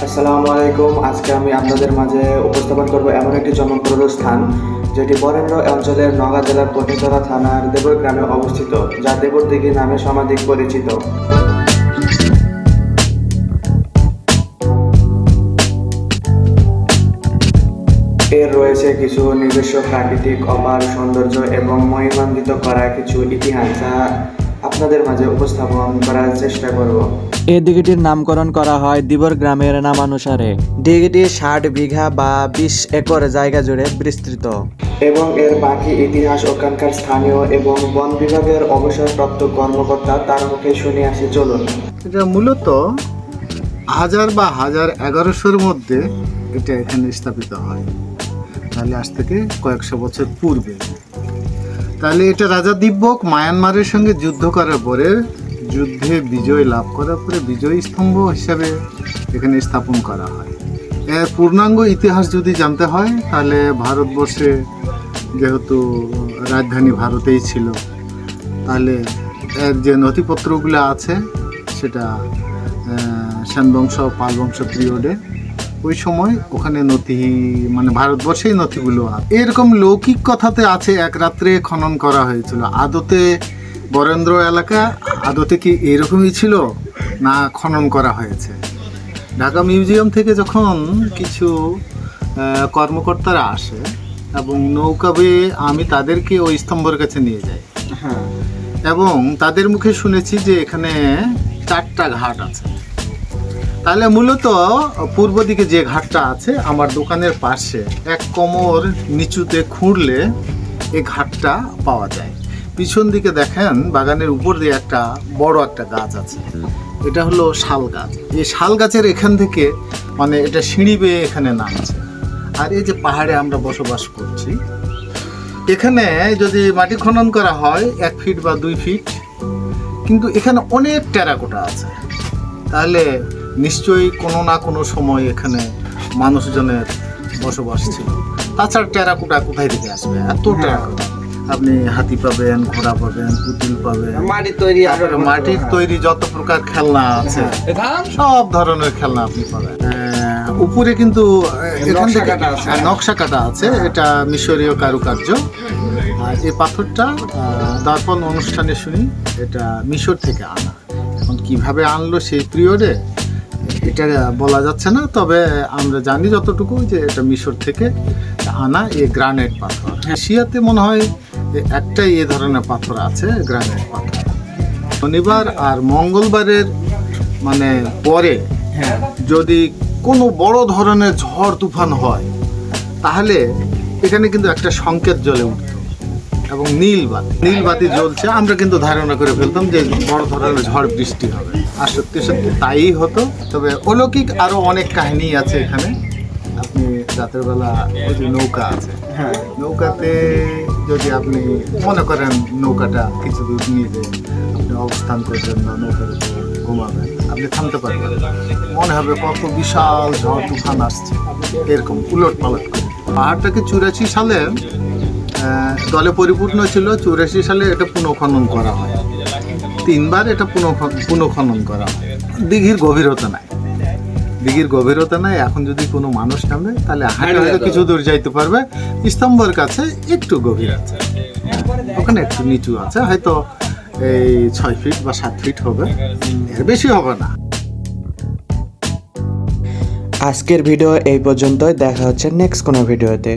আলাইকুম আজকে আমি আপনাদের মাঝে উপস্থাপন করব এমন একটি জনপ্রিয় স্থান, যেটি বরেন্দ্র অঞ্চলের নওগাঁ জেলার পটিতলা থানার দেবর গ্রামে অবস্থিত, যা দেবর দিঘি নামে সমাধিক পরিচিত। এর রয়েছে কিছু নিজস্ব প্রাকৃতিক অপার সৌন্দর্য এবং মহিমান্বিত করা কিছু ইতিহাস, যা আপনাদের মাঝে উপস্থাপন করার চেষ্টা করব। এই দিঘিটির নামকরণ করা হয় দিবর গ্রামের নামানুসারে। দিঘিটি ষাট বিঘা বা বিশ একর জায়গা জুড়ে বিস্তৃত। এবং এর বাকি ইতিহাস ওখানকার স্থানীয় এবং বন বিভাগের অবসরপ্রাপ্ত কর্মকর্তা তার মুখে শুনে আসি চলুন। এটা মূলত হাজার বা হাজার এগারোশোর মধ্যে এটা এখানে স্থাপিত হয়। তাহলে আজ থেকে কয়েকশো বছর পূর্বে। তাহলে এটা রাজা দিব্যক মায়ানমারের সঙ্গে যুদ্ধ করার পরে যুদ্ধে বিজয় লাভ করার পরে বিজয় স্তম্ভ হিসাবে এখানে স্থাপন করা হয়। এর পূর্ণাঙ্গ ইতিহাস যদি জানতে হয় তাহলে ভারতবর্ষে যেহেতু রাজধানী ভারতেই ছিল তাহলে এর যে নথিপত্রগুলো আছে সেটা আহ, সেন বংশ পাল বংশ পিরিয়ডে ওই সময় ওখানে নথি মানে ভারতবর্ষেই নথিগুলো এরকম লৌকিক কথাতে আছে এক রাত্রে খনন করা হয়েছিল। আদতে বরেন্দ্র এলাকা আদতে কি এরকমই ছিল না খনন করা হয়েছে? ঢাকা মিউজিয়াম থেকে যখন কিছু কর্মকর্তারা আসে এবং নৌকা বেয়ে আমি তাদেরকে ওই স্তম্ভের কাছে নিয়ে যাই। হ্যাঁ। এবং তাদের মুখে শুনেছি যে এখানে চারটা ঘাট আছে। তাহলে মূলত পূর্ব দিকে যে ঘাটটা আছে, আমার দোকানের পাশে এক কোমর নিচুতে খুঁড়লে এই ঘাটটা পাওয়া যায়। পিছন দিকে দেখেন, বাগানের উপর দিয়ে একটা বড় একটা গাছ আছে। এটা হলো শাল গাছ। এই শাল গাছের এখান থেকে মানে এটা সিঁড়ি বেয়ে এখানে নামছে। আর এই যে পাহাড়ে আমরা বসবাস করছি, এখানে যদি মাটি খনন করা হয়, এক ফিট বা দুই ফিট, কিন্তু এখানে অনেক টেরাকোটা আছে। তাহলে নিশ্চয়ই কোনো না কোনো সময় এখানে মানুষজনের বসবাস ছিল। তাছাড়া টেরাকোটা কোথায় থেকে আসবে? এত টেরাকোটা আপনি হাতি পাবেন ঘোড়া পাবেন পুতুল পাবেন। মাটির তৈরি মাটির তৈরি যত প্রকার খেলনা আছে সব ধরনের খেলনা আপনি পাবেন। উপরে কিন্তু এখান থেকে নকশা কাটা আছে। হ্যাঁ, নকশা কাটা আছে। এটা মিশরীয় কারুকার্য। আর এই পাথরটা দর্পণ অনুষ্ঠানে শুনি এটা মিশর থেকে আনা। এখন কীভাবে আনলো সেই পিরিয়ডে এটা বলা যাচ্ছে না, তবে আমরা জানি যতটুকু যে এটা মিশর থেকে আনা এ গ্রানাইট পাথর। এশিয়াতে মনে হয় একটাই এ ধরনের পাথর আছে গ্রানাইট পাথর। শনিবার আর মঙ্গলবারের মানে পরে যদি কোনো বড় ধরনের ঝড় তুফান হয়, তাহলে এখানে কিন্তু একটা সংকেত জ্বলে উঠত এবং নীল বাতি। নীল বাতি জ্বলছে, আমরা কিন্তু ধারণা করে ফেলতাম যে বড় ধরনের ঝড় বৃষ্টি হবে। আর সত্যি সত্যি তাই হতো, তবে অলৌকিক আরও অনেক কাহিনী আছে এখানে। আপনি রাতের বেলা ওই যে নৌকা আছে হ্যাঁ নৌকাতে যদি আপনি মনে করেন নৌকাটা কিছু দূর নিয়ে যে আপনি অবস্থান করবেন বা নৌকার ঘুমাবেন, আপনি থামতে পারবেন মনে হবে কত বিশাল ঝড় তুফান আসছে, এরকম উলট পালট করে। পাহাড়টাকে চুরাশি সালে দলে পরিপূর্ণ ছিল চুরাশি সালে এটা পুনঃখনন করা হয়। তিনবার এটা পুনঃ পুনঃখনন করা হয়। দিঘির গভীরতা নাই। দিঘির গভীরতা নাই এখন যদি কোনো মানুষ নামে তাহলে হাঁটে হয়তো কিছু দূর যাইতে পারবে। স্তম্ভের কাছে একটু গভীর আছে। ওখানে একটু নিচু আছে হয়তো এই ছয় ফিট বা সাত ফিট হবে। এর বেশি হবে না। আজকের ভিডিও এই পর্যন্তই। দেখা হচ্ছে নেক্সট কোনো ভিডিওতে।